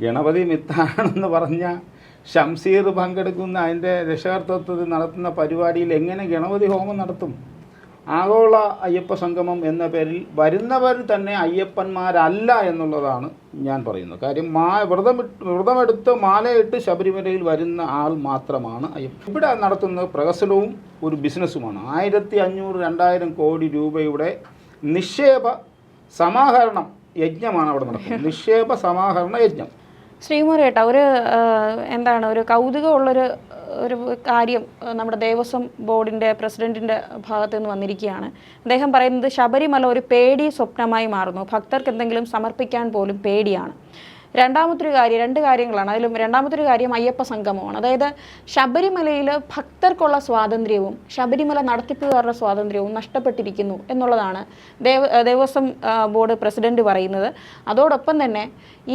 ഗണപതി മിത്താണെന്ന് പറഞ്ഞ ഷംസീർ പങ്കെടുക്കുന്ന അതിന്റെ രക്ഷകർത്തത്വത്തിൽ നടത്തുന്ന പരിപാടിയിൽ എങ്ങനെ ഗണപതി ഹോമം നടത്തും? ആഗോള അയ്യപ്പ സംഗമം എന്ന പേരിൽ വരുന്നവർ തന്നെ അയ്യപ്പന്മാരല്ല എന്നുള്ളതാണ് ഞാൻ പറയുന്നത്. കാര്യം മാ വ്രതം വ്രതമെടുത്ത് മാലയിട്ട് ശബരിമലയിൽ വരുന്ന ആൾ മാത്രമാണ് അയ്യപ്പ ഇവിടെ നടത്തുന്നത് പ്രഹസനവും ഒരു ബിസിനസ്സുമാണ്. ആയിരത്തി അഞ്ഞൂറ് രണ്ടായിരം കോടി രൂപയുടെ നിക്ഷേപ സമാഹരണം യജ്ഞമാണ് അവിടെ നടക്കുന്നത്. നിക്ഷേപ സമാഹരണ യജ്ഞം. ശ്രീമുരേട്ട ഒരു എന്താണ് ഒരു കൗതുകമുള്ളൊരു ഒരു കാര്യം നമ്മുടെ ദേവസ്വം ബോർഡിന്റെ പ്രസിഡന്റിന്റെ ഭാഗത്തു നിന്ന് വന്നിരിക്കുകയാണ്. അദ്ദേഹം പറയുന്നത് ശബരിമല ഒരു പേടി സ്വപ്നമായി മാറുന്നു. ഭക്തർക്ക് എന്തെങ്കിലും സമർപ്പിക്കാൻ പോലും പേടിയാണ്. രണ്ടാമത്തൊരു കാര്യം രണ്ട് കാര്യങ്ങളാണ്. അതിലും രണ്ടാമത്തൊരു കാര്യം അയ്യപ്പ സംഗമമാണ്. അതായത് ശബരിമലയിൽ ഭക്തർക്കുള്ള സ്വാതന്ത്ര്യവും ശബരിമല നടത്തിപ്പുകാരുടെ സ്വാതന്ത്ര്യവും നഷ്ടപ്പെട്ടിരിക്കുന്നു എന്നുള്ളതാണ് ദേവ ദേവസ്വം ബോർഡ് പ്രസിഡന്റ് പറയുന്നത്. അതോടൊപ്പം തന്നെ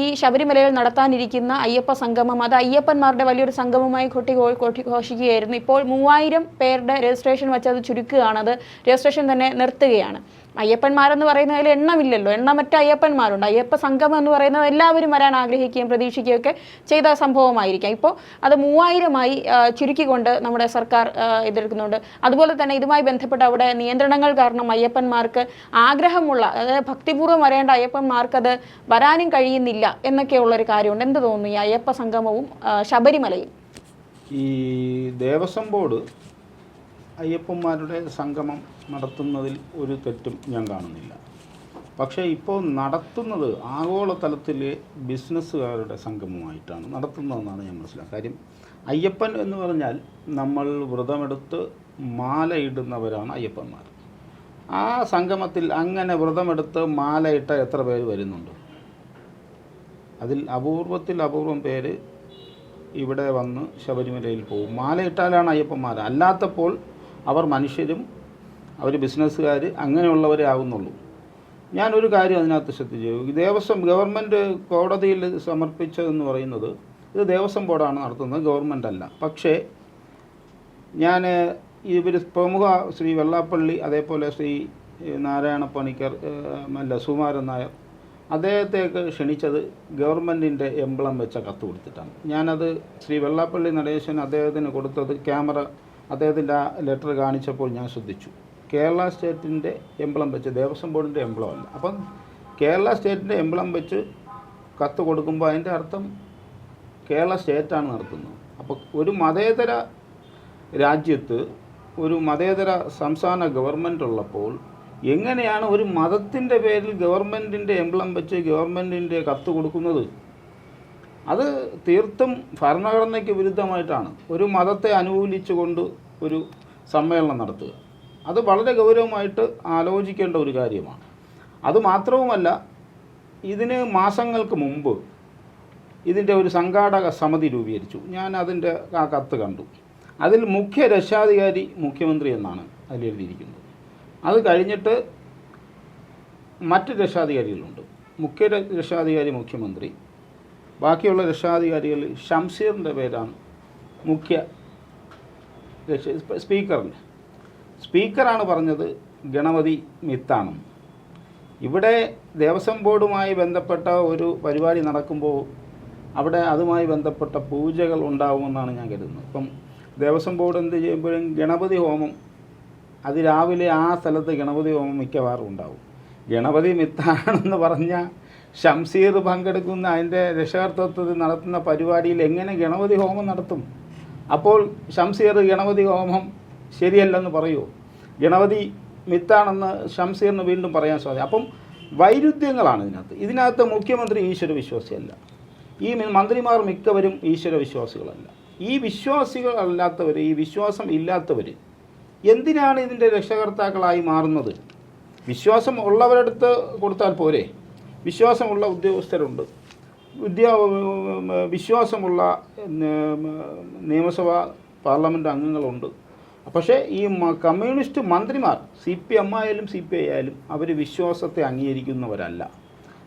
ഈ ശബരിമലയിൽ നടത്താനിരിക്കുന്ന അയ്യപ്പ സംഗമം അത് അയ്യപ്പന്മാരുടെ വലിയൊരു സംഗമമായി കൊട്ടി കൊട്ടി ഘോഷിക്കുകയായിരുന്നു. ഇപ്പോൾ മൂവായിരം പേരുടെ രജിസ്ട്രേഷൻ വെച്ച് അത് ചുരുക്കുകയാണ്. അത് രജിസ്ട്രേഷൻ തന്നെ നിർത്തുകയാണ്. അയ്യപ്പന്മാരെന്ന് പറയുന്നതിൽ എണ്ണമില്ലല്ലോ. എണ്ണമറ്റ അയ്യപ്പന്മാരുണ്ട്. അയ്യപ്പ സംഗമം എന്ന് പറയുന്നത് എല്ലാവരും വരാൻ ആഗ്രഹിക്കുകയും പ്രതീക്ഷിക്കുകയും ഒക്കെ ചെയ്ത സംഭവമായിരിക്കാം. ഇപ്പോൾ അത് മൂവായിരമായി ചുരുക്കിക്കൊണ്ട് നമ്മുടെ സർക്കാർ എതിർക്കുന്നുണ്ട്. അതുപോലെ തന്നെ ഇതുമായി ബന്ധപ്പെട്ട് അവിടെ നിയന്ത്രണങ്ങൾ കാരണം അയ്യപ്പന്മാർക്ക് ആഗ്രഹമുള്ള അതായത് ഭക്തിപൂർവം വരേണ്ട അയ്യപ്പന്മാർക്ക് അത് വരാനും കഴിയുന്നില്ല എന്നൊക്കെയുള്ളൊരു കാര്യമുണ്ട്. എന്ത് തോന്നുന്നു ഈ അയ്യപ്പ സംഗമവും ശബരിമലയും? ഈ ദേവസ്വം ബോർഡ് അയ്യപ്പന്മാരുടെ സംഗമം നടത്തുന്നതിൽ ഒരു തെറ്റും ഞാൻ കാണുന്നില്ല. പക്ഷേ ഇപ്പോൾ നടത്തുന്നത് ആഗോളതലത്തിലെ ബിസിനസ്സുകാരുടെ സംഗമമായിട്ടാണ് നടത്തുന്നതെന്നാണ് ഞാൻ മനസ്സിലാക്കുക കാര്യം അയ്യപ്പൻ എന്ന് പറഞ്ഞാൽ നമ്മൾ വ്രതമെടുത്ത് മാലയിടുന്നവരാണ് അയ്യപ്പന്മാർ. ആ സംഗമത്തിൽ അങ്ങനെ വ്രതമെടുത്ത് മാലയിട്ട എത്ര പേര് വരുന്നുണ്ട്? അതിൽ അപൂർവത്തിൽ അപൂർവം പേര് ഇവിടെ വന്ന് ശബരിമലയിൽ പോകും. മാലയിട്ടാലാണ് അയ്യപ്പന്മാർ. അല്ലാത്തപ്പോൾ അവർ മനുഷ്യരും അവർ ബിസിനസ്സുകാർ അങ്ങനെയുള്ളവരാകുന്നുള്ളൂ ഞാനൊരു കാര്യം അതിനകത്ത് ശ്രദ്ധിച്ചു. ദേവസ്വം ഗവൺമെന്റ് കോടതിയിൽ സമർപ്പിച്ചതെന്ന് പറയുന്നത് ഇത് ദേവസ്വം ബോർഡാണ് നടത്തുന്നത് ഗവൺമെന്റ് അല്ല. പക്ഷേ ഞാൻ ഇവർ പ്രമുഖ ശ്രീ വെള്ളാപ്പള്ളി അതേപോലെ ശ്രീ നാരായണ പണിക്കർ അല്ല സുമാരൻ നായർ അദ്ദേഹത്തേക്ക് ക്ഷണിച്ചത് ഗവൺമെന്റിന്റെ എംബ്ലം വെച്ച കത്ത് കൊടുത്തിട്ടാണ്. ഞാനത് ശ്രീ വെള്ളാപ്പള്ളി നടേശൻ അദ്ദേഹത്തിന് കൊടുത്തത് ക്യാമറ അദ്ദേഹത്തിന്റെ ആ ലെറ്റർ കാണിച്ചപ്പോൾ ഞാൻ ശ്രദ്ധിച്ചു. കേരള സ്റ്റേറ്റിന്റെ എംബ്ലം വെച്ച് ദേവസ്വം ബോർഡിന്റെ എംബ്ലം അല്ല. അപ്പം കേരള സ്റ്റേറ്റിന്റെ എംബ്ലം വെച്ച് കത്ത് കൊടുക്കുമ്പോൾ അതിന്റെ അർത്ഥം കേരള സ്റ്റേറ്റാണ് നടത്തുന്നത്. അപ്പോൾ ഒരു മതേതര രാജ്യത്ത് ഒരു മതേതര സംസ്ഥാന ഗവൺമെന്റ് ഉള്ളപ്പോൾ എങ്ങനെയാണ് ഒരു മതത്തിന്റെ പേരിൽ ഗവൺമെന്റിന്റെ എംബ്ലം വെച്ച് ഗവൺമെന്റിന്റെ കത്ത് കൊടുക്കുന്നത്? അത് തീർത്തും ഭരണഘടനയ്ക്ക് വിരുദ്ധമായിട്ടാണ്. ഒരു മതത്തെ അനുകൂലിച്ചുകൊണ്ട് ഒരു സമ്മേളനം നടത്തുക. അത് വളരെ ഗൗരവമായിട്ട് ആലോചിക്കേണ്ട ഒരു കാര്യമാണ്. അത് മാത്രവുമല്ല ഇതിന് മാസങ്ങൾക്ക് മുമ്പ് ഇതിന്റെ ഒരു സംഘാടക സമിതി രൂപീകരിച്ചു. ഞാൻ അതിന്റെ ആ കത്ത് കണ്ടു. അതിൽ മുഖ്യ രക്ഷാധികാരി മുഖ്യമന്ത്രി എന്നാണ് അതിൽ എഴുതിയിരിക്കുന്നത്. അത് കഴിഞ്ഞിട്ട് മറ്റ് രക്ഷാധികാരികളുണ്ട്. മുഖ്യ രക്ഷാധികാരി മുഖ്യമന്ത്രി. ബാക്കിയുള്ള രക്ഷാധികാരികൾ ഷംസീറിന്റെ പേരാണ് മുഖ്യ സ്പീക്കറിന് സ്പീക്കറാണ് പറഞ്ഞത് ഗണപതി മിത്താണ്. ഇവിടെ ദേവസ്വം ബോർഡുമായി ബന്ധപ്പെട്ട ഒരു പരിപാടി നടക്കുമ്പോൾ അവിടെ അതുമായി ബന്ധപ്പെട്ട പൂജകൾ ഉണ്ടാവുമെന്നാണ് ഞാൻ കരുതുന്നത്. ഇപ്പം ദേവസ്വം ബോർഡ് എന്ത് ചെയ്യുമ്പോഴും ഗണപതി ഹോമം അത് രാവിലെ ആ സ്ഥലത്ത് ഗണപതി ഹോമം മിക്കവാറും ഉണ്ടാവും. ഗണപതി മിത്താണെന്ന് പറഞ്ഞാൽ ഷംസീർ പങ്കെടുക്കുന്ന അതിന്റെ രക്ഷകർത്തത്വത്തിൽ നടത്തുന്ന പരിപാടിയിൽ എങ്ങനെ ഗണപതി ഹോമം നടത്തും? അപ്പോൾ ഷംസീർ ഗണപതി ഹോമം ശരിയല്ലെന്ന് പറയുമോ ഗണപതി മിത്താണെന്ന് ഷംസീറിന് വീണ്ടും പറയാൻ സാധിക്കും. അപ്പം വൈരുദ്ധ്യങ്ങളാണ് ഇതിനകത്ത്. ഇതിനകത്ത് മുഖ്യമന്ത്രി ഈശ്വര വിശ്വാസിയല്ല. ഈ മന്ത്രിമാർ മിക്കവരും ഈശ്വര വിശ്വാസികളല്ല. ഈ വിശ്വാസികളല്ലാത്തവർ ഈ വിശ്വാസം ഇല്ലാത്തവർ എന്തിനാണ് ഇതിന്റെ രക്ഷകർത്താക്കളായി മാറുന്നത്? വിശ്വാസം ഉള്ളവരടുത്ത് കൊടുത്താൽ പോരെ? വിശ്വാസമുള്ള ഉദ്യോഗസ്ഥരുണ്ട്. വിദ്യാ വിശ്വാസമുള്ള നിയമസഭ പാർലമെന്റ് അംഗങ്ങളുണ്ട്. പക്ഷേ ഈ കമ്മ്യൂണിസ്റ്റ് മന്ത്രിമാർ സി പി എം ആയാലും സി പി ഐ ആയാലും അവർ വിശ്വാസത്തെ അംഗീകരിക്കുന്നവരല്ല.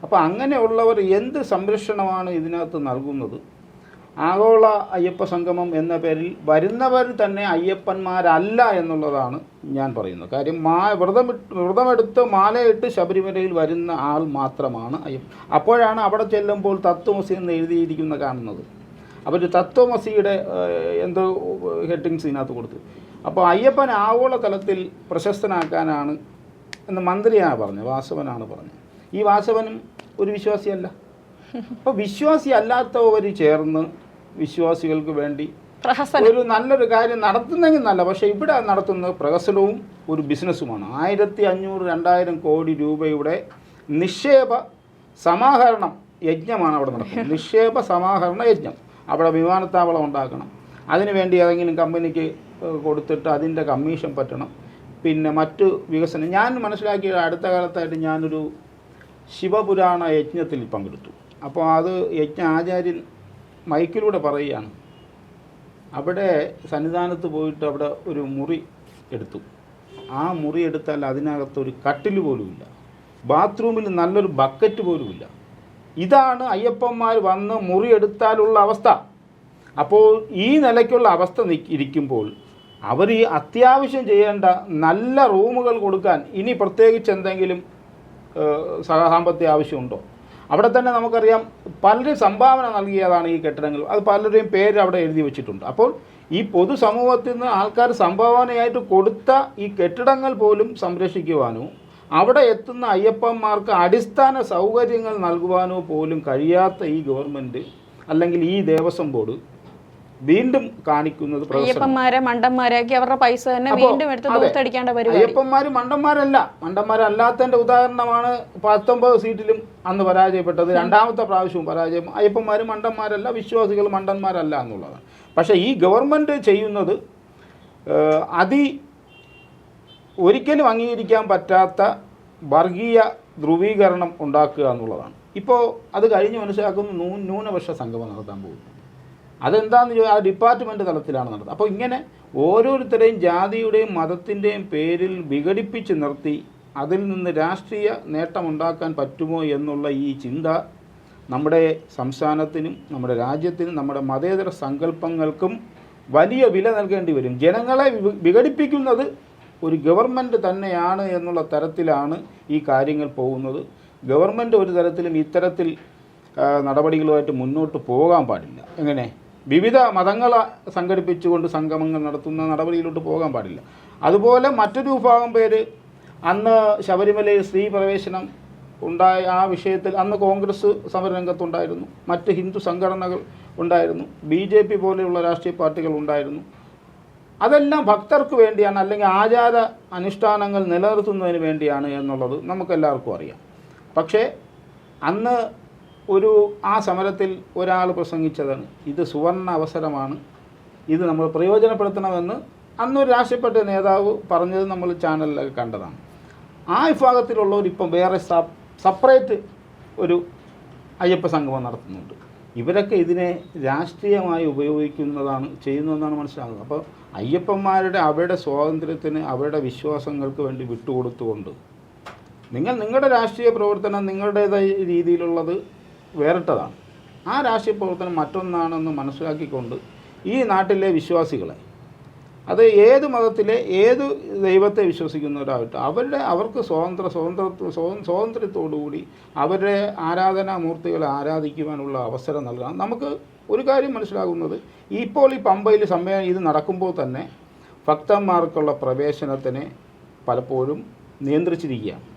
അപ്പോൾ അങ്ങനെയുള്ളവർ എന്ത് സംരക്ഷണമാണ് ഇതിനകത്ത് നൽകുന്നത്? ആഗോള അയ്യപ്പ സംഗമം എന്ന പേരിൽ വരുന്നവർ തന്നെ അയ്യപ്പന്മാരല്ല എന്നുള്ളതാണ് ഞാൻ പറയുന്നത്. കാര്യം മാ വ്രതമിട്ട് വ്രതമെടുത്ത് മാലയിട്ട് ശബരിമലയിൽ വരുന്ന ആൾ മാത്രമാണ് അയ്യപ്പ. അപ്പോഴാണ് അവിടെ ചെല്ലുമ്പോൾ തത്വമസി എന്ന് എഴുതിയിരിക്കുന്ന കാണുന്നത്. അവർ തത്വമസിയുടെ എന്തോ ഹെഡിങ്സ് ഇതിനകത്ത് കൊടുത്തു. അപ്പോൾ അയ്യപ്പൻ ആഗോള തലത്തിൽ പ്രശസ്തനാക്കാനാണ് എന്ന് മന്ത്രിയാണ് പറഞ്ഞത് വാസവനാണ് പറഞ്ഞത്. ഈ വാസവനും ഒരു വിശ്വാസിയല്ല. അപ്പോൾ വിശ്വാസി അല്ലാത്തവർ ചേർന്ന് വിശ്വാസികൾക്ക് വേണ്ടി ഒരു നല്ലൊരു കാര്യം നടത്തുന്നെങ്കിൽ നല്ല പക്ഷേ ഇവിടെ നടത്തുന്നത് പ്രഹസനവും ഒരു ബിസിനസ്സുമാണ്. ആയിരത്തി അഞ്ഞൂറ് രണ്ടായിരം കോടി രൂപയുടെ നിക്ഷേപ സമാഹരണം യജ്ഞമാണ് അവിടെ നടക്കുന്നത്. നിക്ഷേപ സമാഹരണ യജ്ഞം. അവിടെ വിമാനത്താവളം ഉണ്ടാക്കണം. അതിനുവേണ്ടി ഏതെങ്കിലും കമ്പനിക്ക് കൊടുത്തിട്ട് അതിന്റെ കമ്മീഷൻ പറ്റണം. പിന്നെ മറ്റു വികസനം. ഞാൻ മനസ്സിലാക്കിയ അടുത്ത കാലത്തായിട്ട് ഞാനൊരു ശിവപുരാണ യജ്ഞത്തിൽ പങ്കെടുത്തു. അപ്പോൾ അത് യജ്ഞ ആചാര്യൻ മൈക്കിലൂടെ പറയുകയാണ്. അവിടെ സന്നിധാനത്ത് പോയിട്ട് അവിടെ ഒരു മുറി എടുത്തു. ആ മുറി എടുത്താൽ അതിനകത്ത് ഒരു കട്ടിൽ പോലുമില്ല. ബാത്റൂമിൽ നല്ലൊരു ബക്കറ്റ് പോലുമില്ല. ഇതാണ് അയ്യപ്പന്മാർ വന്ന് മുറി എടുത്താലുള്ള അവസ്ഥ. അപ്പോൾ ഈ നിലയ്ക്കുള്ള അവസ്ഥ ഇരിക്കുമ്പോൾ അവർ ഈ അത്യാവശ്യം ചെയ്യേണ്ട നല്ല റൂമുകൾ കൊടുക്കാൻ ഇനി പ്രത്യേകിച്ച് എന്തെങ്കിലും സഹസാമ്പത്തിക സാമ്പത്തിക ആവശ്യമുണ്ടോ? അവിടെ തന്നെ നമുക്കറിയാം പലരും സംഭാവന നൽകിയതാണ് ഈ കെട്ടിടങ്ങൾ. അത് പലരുടെയും പേര് അവിടെ എഴുതി വെച്ചിട്ടുണ്ട്. അപ്പോൾ ഈ പൊതുസമൂഹത്തിൽ നിന്ന് ആൾക്കാർ സംഭാവനയായിട്ട് കൊടുത്ത ഈ കെട്ടിടങ്ങൾ പോലും സംരക്ഷിക്കുവാനോ അവിടെ എത്തുന്ന അയ്യപ്പന്മാർക്ക് അടിസ്ഥാന സൗകര്യങ്ങൾ നൽകുവാനോ പോലും കഴിയാത്ത ഈ ഗവൺമെന്റ് അല്ലെങ്കിൽ ഈ ദേവസ്വം ബോർഡ് വീണ്ടും കാണിക്കുന്നത് അയ്യപ്പന്മാര് അയ്യപ്പന്മാരെ മണ്ടന്മാരാക്കി അവരുടെ പൈസ തന്നെ വീണ്ടും എടുത്ത് അതെ. ദൂത്തടിക്കേണ്ട പരിപാടി. അയ്യപ്പന്മാർ മണ്ടന്മാരല്ല. മണ്ടന്മാരല്ലാത്തതിന്റെ ഉദാഹരണമാണ് പത്തൊമ്പത് സീറ്റിലും അന്ന് പരാജയപ്പെട്ടത്. രണ്ടാമത്തെ പ്രാവശ്യവും പരാജയം. അയ്യപ്പന്മാര് മണ്ടന്മാരല്ല വിശ്വാസികൾ മണ്ടന്മാരല്ല എന്നുള്ളതാണ്. പക്ഷേ ഈ ഗവൺമെന്റ് ചെയ്യുന്നത് അതി ഒരിക്കലും അംഗീകരിക്കാൻ പറ്റാത്ത വർഗീയ ധ്രുവീകരണം ഉണ്ടാക്കുക എന്നുള്ളതാണ്. ഇപ്പോൾ അത് കഴിഞ്ഞ് മനസ്സിലാക്കുന്ന ന്യൂനപക്ഷ സംഗമം നടത്താൻ പോകുന്നു. അതെന്താണെന്ന് ചോദിച്ചാൽ ആ ഡിപ്പാർട്ട്മെന്റ് തലത്തിലാണ് നടത്തുന്നത് അപ്പോൾ ഇങ്ങനെ ഓരോരുത്തരെയും ജാതിയുടെയും മതത്തിന്റെയും പേരിൽ വിഘടിപ്പിച്ച് നിർത്തി അതിൽ നിന്ന് രാഷ്ട്രീയ നേട്ടമുണ്ടാക്കാൻ പറ്റുമോ എന്നുള്ള ഈ ചിന്ത നമ്മുടെ സംസ്ഥാനത്തിനും നമ്മുടെ രാജ്യത്തിനും നമ്മുടെ മതേതര സങ്കല്പങ്ങൾക്കും വലിയ വില നൽകേണ്ടി വരും. ജനങ്ങളെ വിഘടിപ്പിക്കുന്നത് ഒരു ഗവൺമെന്റ് തന്നെയാണ് എന്നുള്ള തരത്തിലാണ് ഈ കാര്യങ്ങൾ പോകുന്നത്. ഗവൺമെന്റ് ഒരു തരത്തിലും ഇത്തരത്തിൽ നടപടികളുമായിട്ട് മുന്നോട്ട് പോകാൻ പാടില്ല. എങ്ങനെ? വിവിധ മതങ്ങളെ സംഘടിപ്പിച്ചുകൊണ്ട് സംഗമങ്ങൾ നടത്തുന്ന നടപടിയിലോട്ട് പോകാൻ പാടില്ല. അതുപോലെ മറ്റൊരു വിഭാഗം പേര് അന്ന് ശബരിമലയിൽ സ്ത്രീ പ്രവേശനം ഉണ്ടായ ആ വിഷയത്തിൽ അന്ന് കോൺഗ്രസ് സമരരംഗത്തുണ്ടായിരുന്നു. മറ്റ് ഹിന്ദു സംഘടനകൾ ഉണ്ടായിരുന്നു. ബി ജെ പി പോലെയുള്ള രാഷ്ട്രീയ പാർട്ടികൾ ഉണ്ടായിരുന്നു. അതെല്ലാം ഭക്തർക്ക് വേണ്ടിയാണ് അല്ലെങ്കിൽ ആചാര അനുഷ്ഠാനങ്ങൾ നിലനിർത്തുന്നതിന് വേണ്ടിയാണ് എന്നുള്ളത് നമുക്കെല്ലാവർക്കും അറിയാം. പക്ഷേ അന്ന് ഒരു ആ സമരത്തിൽ ഒരാൾ പ്രസംഗിച്ചതാണ്. ഇത് സുവർണ അവസരമാണ്. ഇത് നമ്മൾ പ്രയോജനപ്പെടുത്തണമെന്ന് അന്നൊരു രാഷ്ട്രീയപ്പെട്ട നേതാവ് പറഞ്ഞത് നമ്മൾ ചാനലിലൊക്കെ കണ്ടതാണ്. ആ വിഭാഗത്തിലുള്ളവർ ഇപ്പം വേറെ സപ് സപ്പറേറ്റ് ഒരു അയ്യപ്പ സംഗമം നടത്തുന്നുണ്ട്. ഇവരൊക്കെ ഇതിനെ രാഷ്ട്രീയമായി ഉപയോഗിക്കുന്നതാണ് ചെയ്യുന്നതെന്നാണ് മനസ്സിലാകുന്നത്. അപ്പോൾ അയ്യപ്പന്മാരുടെ അവരുടെ സ്വാതന്ത്ര്യത്തിന് അവരുടെ വിശ്വാസങ്ങൾക്ക് വേണ്ടി വിട്ടുകൊടുത്തുകൊണ്ട് നിങ്ങൾ നിങ്ങളുടെ രാഷ്ട്രീയ പ്രവർത്തനം നിങ്ങളുടേതായ രീതിയിലുള്ളത് വേറിട്ടതാണ്. ആ രാഷ്ട്രീയ പ്രവർത്തനം മറ്റൊന്നാണെന്ന് മനസ്സിലാക്കിക്കൊണ്ട് ഈ നാട്ടിലെ വിശ്വാസികളെ അത് ഏത് മതത്തിലെ ഏത് ദൈവത്തെ വിശ്വസിക്കുന്നവരാകട്ടെ അവരുടെ അവർക്ക് സ്വതന്ത്ര സ്വാ- സ്വാതന്ത്ര്യത്തോടുകൂടി അവരുടെ ആരാധനാമൂർത്തികളെ ആരാധിക്കുവാനുള്ള അവസരം നൽകണം. നമുക്ക് ഒരു കാര്യം മനസ്സിലാകുന്നത് ഇപ്പോൾ ഈ പമ്പയിൽ സമ്മേളനം ഇത് നടക്കുമ്പോൾ തന്നെ ഭക്തന്മാർക്കുള്ള പ്രവേശനത്തിനെ പലപ്പോഴും നിയന്ത്രിച്ചിരിക്കുകയാണ്.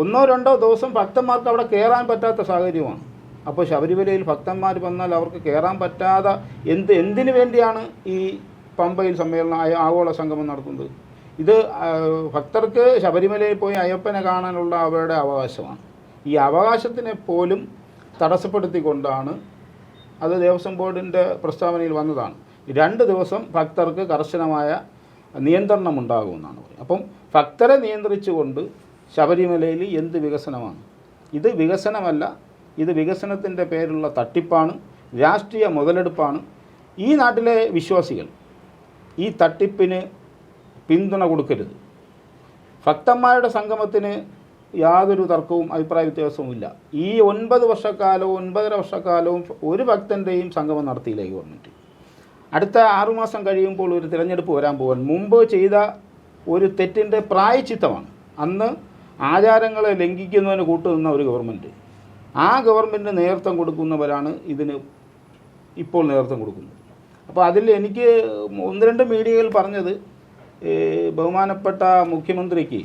ഒന്നോ രണ്ടോ ദിവസം ഭക്തന്മാർക്ക് അവിടെ കയറാൻ പറ്റാത്ത സാഹചര്യമാണ്. അപ്പോൾ ശബരിമലയിൽ ഭക്തന്മാർ വന്നാൽ അവർക്ക് കയറാൻ പറ്റാതെ എന്ത് എന്തിനു വേണ്ടിയാണ് ഈ പമ്പയിൽ സമ്മേളനം ആഗോള സംഗമം നടത്തുന്നത്? ഇത് ഭക്തർക്ക് ശബരിമലയിൽ പോയി അയ്യപ്പനെ കാണാനുള്ള അവരുടെ അവകാശമാണ്. ഈ അവകാശത്തിനെ പോലും തടസ്സപ്പെടുത്തിക്കൊണ്ടാണ് അത് ദേവസ്വം ബോർഡിന്റെ പ്രസ്താവനയിൽ വന്നതാണ്. രണ്ട് ദിവസം ഭക്തർക്ക് കർശനമായ നിയന്ത്രണം ഉണ്ടാകുമെന്നാണ് പറയുന്നത്. അപ്പം ഭക്തരെ നിയന്ത്രിച്ചുകൊണ്ട് ശബരിമലയിൽ എന്ത് വികസനമാണ്? ഇത് വികസനമല്ല ഇത് വികസനത്തിന്റെ പേരിലുള്ള തട്ടിപ്പാണ് രാഷ്ട്രീയ മുതലെടുപ്പാണ്. ഈ നാട്ടിലെ വിശ്വാസികൾ ഈ തട്ടിപ്പിന് പിന്തുണ കൊടുക്കരുത്. ഭക്തന്മാരുടെ സംഗമത്തിന് യാതൊരു തർക്കവും അഭിപ്രായ വ്യത്യാസവും ഇല്ല. ഈ ഒൻപത് വർഷക്കാലവും ഒൻപതര വർഷക്കാലവും ഒരു ഭക്തന്റെയും സംഗമം നടത്തിയില്ല ഈ ഗവൺമെന്റ് അടുത്ത ആറുമാസം കഴിയുമ്പോൾ ഒരു തിരഞ്ഞെടുപ്പ് വരാൻ പോകാൻ മുമ്പ് ചെയ്ത ഒരു തെറ്റിന്റെ പ്രായച്ചിത്തമാണ്. അന്ന് ആചാരങ്ങളെ ലംഘിക്കുന്നതിന് കൂട്ടുനിന്ന ഒരു ഗവൺമെന്റ് ആ ഗവൺമെന്റ് നേതൃത്വം കൊടുക്കുന്നവരാണ് ഇതിന് ഇപ്പോൾ നേതൃത്വം കൊടുക്കുന്നത്. അപ്പോൾ അതിൽ എനിക്ക് ഒന്ന് രണ്ട് മീഡിയയിൽ പറഞ്ഞത് ബഹുമാനപ്പെട്ട മുഖ്യമന്ത്രിക്ക്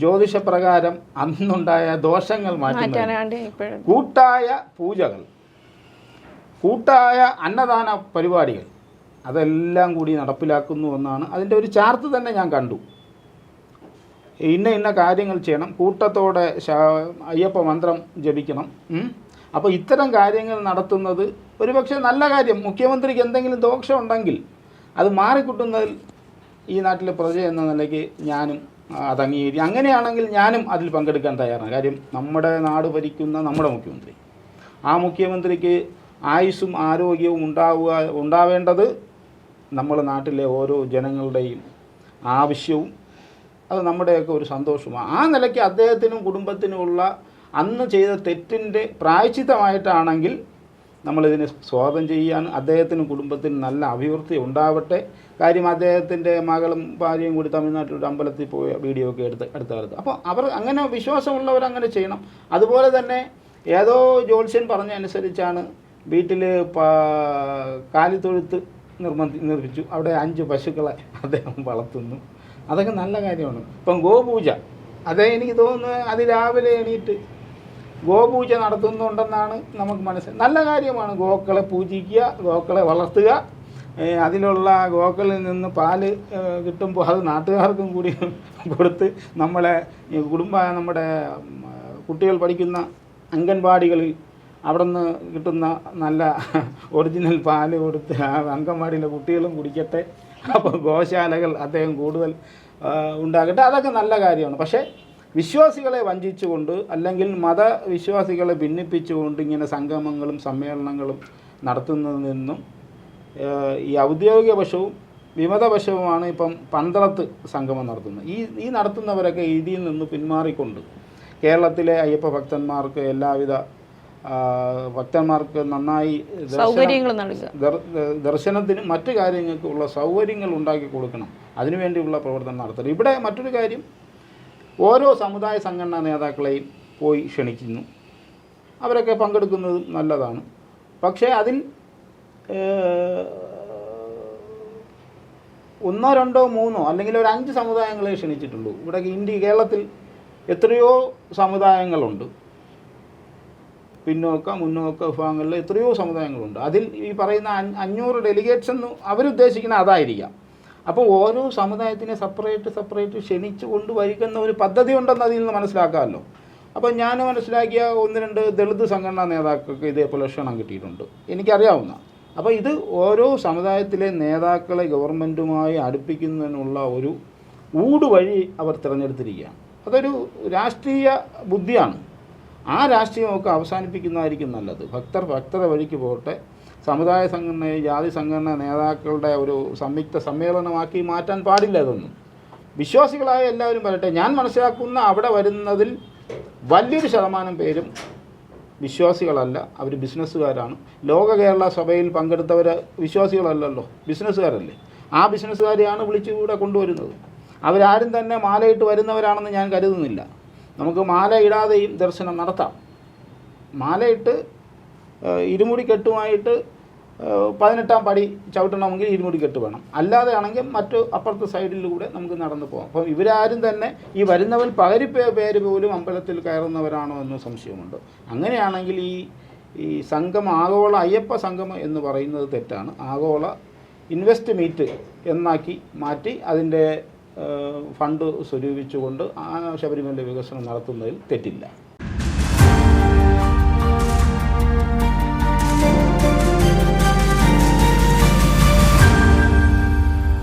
ജ്യോതിഷപ്രകാരം അന്നുണ്ടായ ദോഷങ്ങൾ മാറ്റി മാറ്റാനാണ്ട് കൂട്ടായ പൂജകൾ കൂട്ടായ അന്നദാന പരിപാടികൾ അതെല്ലാം കൂടി നടപ്പിലാക്കുന്നു എന്നാണ് അതിന്റെ ഒരു ചാർട്ട് തന്നെ ഞാൻ കണ്ടു. ഇന്ന ഇന്ന കാര്യങ്ങൾ ചെയ്യണം. കൂട്ടത്തോടെ അയ്യപ്പ മന്ത്രം ജപിക്കണം. അപ്പോൾ ഇത്തരം കാര്യങ്ങൾ നടത്തുന്നത് ഒരുപക്ഷെ നല്ല കാര്യം. മുഖ്യമന്ത്രിക്ക് എന്തെങ്കിലും ദോഷമുണ്ടെങ്കിൽ അത് മാറിക്കിട്ടുന്നതിൽ ഈ നാട്ടിലെ പ്രജ എന്ന നിലയ്ക്ക് ഞാനും അത് അംഗീകരിക്കും അങ്ങനെയാണെങ്കിൽ ഞാനും അതിൽ പങ്കെടുക്കാൻ തയ്യാറാണ്. കാര്യം നമ്മുടെ നാട് ഭരിക്കുന്ന നമ്മുടെ മുഖ്യമന്ത്രി. ആ മുഖ്യമന്ത്രിക്ക് ആയുസ്സും ആരോഗ്യവും ഉണ്ടാവുക ഉണ്ടാവേണ്ടത് നമ്മുടെ നാട്ടിലെ ഓരോ ജനങ്ങളുടെയും ആവശ്യവും അത് നമ്മുടെയൊക്കെ ഒരു സന്തോഷമാണ്. ആ നിലയ്ക്ക് അദ്ദേഹത്തിനും കുടുംബത്തിനുമുള്ള അന്ന് ചെയ്ത തെറ്റിന്റെ പ്രായച്ചിത്തമായിട്ടാണെങ്കിൽ നമ്മളിതിനെ സ്വാഗതം ചെയ്യാൻ അദ്ദേഹത്തിനും കുടുംബത്തിനും നല്ല അഭിവൃദ്ധി ഉണ്ടാവട്ടെ. കാര്യം അദ്ദേഹത്തിന്റെ മകളും ഭാര്യയും കൂടി തമിഴ്നാട്ടിൽ ഒരു അമ്പലത്തിൽ പോയ വീഡിയോ ഒക്കെ എടുത്ത് അടുത്ത കാലത്ത് അപ്പോൾ അവർ അങ്ങനെ വിശ്വാസമുള്ളവർ അങ്ങനെ ചെയ്യണം. അതുപോലെ തന്നെ ഏതോ ജ്യോത്സ്യൻ പറഞ്ഞ അനുസരിച്ചാണ് വീട്ടിൽ കാലിത്തൊഴുത്ത് നിർബന്ധി നിർമ്മിച്ചു. അവിടെ അഞ്ച് പശുക്കളെ അദ്ദേഹം വളർത്തുന്നു. അതൊക്കെ നല്ല കാര്യമാണ്. ഇപ്പം ഗോപൂജ. അതേ എനിക്ക് തോന്നുന്നു അതിരാവിലെ എണീറ്റ് ഗോപൂജ നടത്തുന്നുണ്ടെന്നാണ് നമുക്ക് മനസ്സിൽ നല്ല കാര്യമാണ് ഗോക്കളെ പൂജിക്കുക ഗോക്കളെ വളർത്തുക. അതിലുള്ള ഗോക്കളിൽ നിന്ന് പാൽ കിട്ടുമ്പോൾ അത് നാട്ടുകാർക്കും കൂടി കൊടുത്ത് നമ്മളെ കുടുംബ നമ്മുടെ കുട്ടികൾ പഠിക്കുന്ന അംഗൻവാടികളിൽ അവിടെ നിന്ന് കിട്ടുന്ന നല്ല ഒറിജിനൽ പാൽ കൊടുത്ത് ആ അംഗൻവാടിയിലെ കുട്ടികളും കുടിക്കട്ടെ. അപ്പോൾ ഗോശാലകൾ അദ്ദേഹം കൂടുതൽ ഉണ്ടാകട്ടെ അതൊക്കെ നല്ല കാര്യമാണ്. പക്ഷേ വിശ്വാസികളെ വഞ്ചിച്ചുകൊണ്ട് അല്ലെങ്കിൽ മതവിശ്വാസികളെ ഭിന്നിപ്പിച്ചുകൊണ്ട് ഇങ്ങനെ സംഗമങ്ങളും സമ്മേളനങ്ങളും നടത്തുന്നതിൽ നിന്നും ഈ ഔദ്യോഗിക വശവും വിമതവശവുമാണ് ഇപ്പം പന്തളത്ത് സംഗമം നടത്തുന്നത്. ഈ ഈ നടത്തുന്നവരൊക്കെ ഇതിൽ നിന്ന് പിന്മാറിക്കൊണ്ട് കേരളത്തിലെ അയ്യപ്പ ഭക്തന്മാർക്ക് എല്ലാവിധ ഭക്തന്മാർക്ക് നന്നായി ദർശനത്തിന് മറ്റു കാര്യങ്ങൾക്കുള്ള സൗകര്യങ്ങൾ ഉണ്ടാക്കി കൊടുക്കണം. അതിനുവേണ്ടിയുള്ള പ്രവർത്തനം നടത്തണം. ഇവിടെ മറ്റൊരു കാര്യം. ഓരോ സമുദായ സംഘടനാ നേതാക്കളെയും പോയി ക്ഷണിക്കുന്നു. അവരൊക്കെ പങ്കെടുക്കുന്നത് നല്ലതാണ്. പക്ഷേ അതിൽ ഒന്നോ രണ്ടോ മൂന്നോ അല്ലെങ്കിൽ ഒരു അഞ്ച് സമുദായങ്ങളെ ക്ഷണിച്ചിട്ടുള്ളൂ. ഇവിടെ ഇന്ത്യ കേരളത്തിൽ എത്രയോ സമുദായങ്ങളുണ്ട്. പിന്നോക്ക മുന്നോക്ക വിഭാഗങ്ങളിൽ എത്രയോ സമുദായങ്ങളുണ്ട്. അതിൽ ഈ പറയുന്ന അഞ്ഞ- അഞ്ഞൂറ് ഡെലിഗേറ്റ്സ് എന്ന് അവരുദ്ദേശിക്കുന്ന അതായിരിക്കാം. അപ്പോൾ ഓരോ സമുദായത്തിനെ സെപ്പറേറ്റ് സെപ്പറേറ്റ് ക്ഷണിച്ചു കൊണ്ടുവരിക്കുന്ന ഒരു പദ്ധതി ഉണ്ടെന്ന് അതിൽ നിന്ന് മനസ്സിലാക്കാമല്ലോ. അപ്പോൾ ഞാൻ മനസ്സിലാക്കിയ ഒന്ന് രണ്ട് ദളിത് സംഘടനാ നേതാക്കൾക്ക് ഇതേപോലെ ക്ഷണം കിട്ടിയിട്ടുണ്ട്. എനിക്കറിയാവുന്ന. അപ്പോൾ ഇത് ഓരോ സമുദായത്തിലെ നേതാക്കളെ ഗവൺമെന്റുമായി അടുപ്പിക്കുന്നതിനുള്ള ഒരു ഊടുവഴി അവർ തിരഞ്ഞെടുത്തിരിക്കുകയാണ്. അതൊരു രാഷ്ട്രീയ ബുദ്ധിയാണ്. ആ രാഷ്ട്രീയമൊക്കെ അവസാനിപ്പിക്കുന്നതായിരിക്കും നല്ലത്. ഭക്തർ ഭക്തരെ വഴിക്ക് പോകട്ടെ. സമുദായ സംഘടന ജാതി സംഘടന നേതാക്കളുടെ ഒരു സംയുക്ത സമ്മേളനമാക്കി മാറ്റാൻ പാടില്ല ഇതൊന്നും. വിശ്വാസികളായ എല്ലാവരും വരട്ടെ. ഞാൻ മനസ്സിലാക്കുന്ന അവിടെ വരുന്നതിൽ വലിയൊരു ശതമാനം പേരും വിശ്വാസികളല്ല. അവർ ബിസിനസ്സുകാരാണ്. ലോക കേരള സഭയിൽ പങ്കെടുത്തവർ വിശ്വാസികളല്ലല്ലോ. ബിസിനസ്സുകാരല്ലേ. ആ ബിസിനസ്സുകാരെയാണ് വിളിച്ചു കൂടെ കൊണ്ടുവരുന്നത്. അവരാരും തന്നെ മാലയിട്ട് വരുന്നവരാണെന്ന് ഞാൻ കരുതുന്നില്ല. നമുക്ക് മാല ഇടാതെയും ദർശനം നടത്താം. മാലയിട്ട് ഇരുമുടി കെട്ടുമായിട്ട് പതിനെട്ടാം പടി ചവിട്ടണമെങ്കിൽ ഇരുമുടി കെട്ട് വേണം. അല്ലാതെ ആണെങ്കിൽ മറ്റു അപ്പുറത്തെ സൈഡിലൂടെ നമുക്ക് നടന്നു പോകാം. അപ്പം ഇവരാരും തന്നെ ഈ വരുന്നവൻ പകരി പേര് പോലും അമ്പലത്തിൽ കയറുന്നവരാണോ എന്ന് സംശയമുണ്ട്. അങ്ങനെയാണെങ്കിൽ ഈ ഈ സംഘം ആഗോള അയ്യപ്പ സംഗമം എന്ന് പറയുന്നത് തെറ്റാണ്. ആഗോള ഇൻവെസ്റ്റ് മീറ്റ് എന്നാക്കി മാറ്റി അതിന്റെ ഫണ്ട് സ്വരൂപിച്ചുകൊണ്ട് ശബരിമല വികസനം നടത്തുന്നതിൽ തെറ്റില്ല.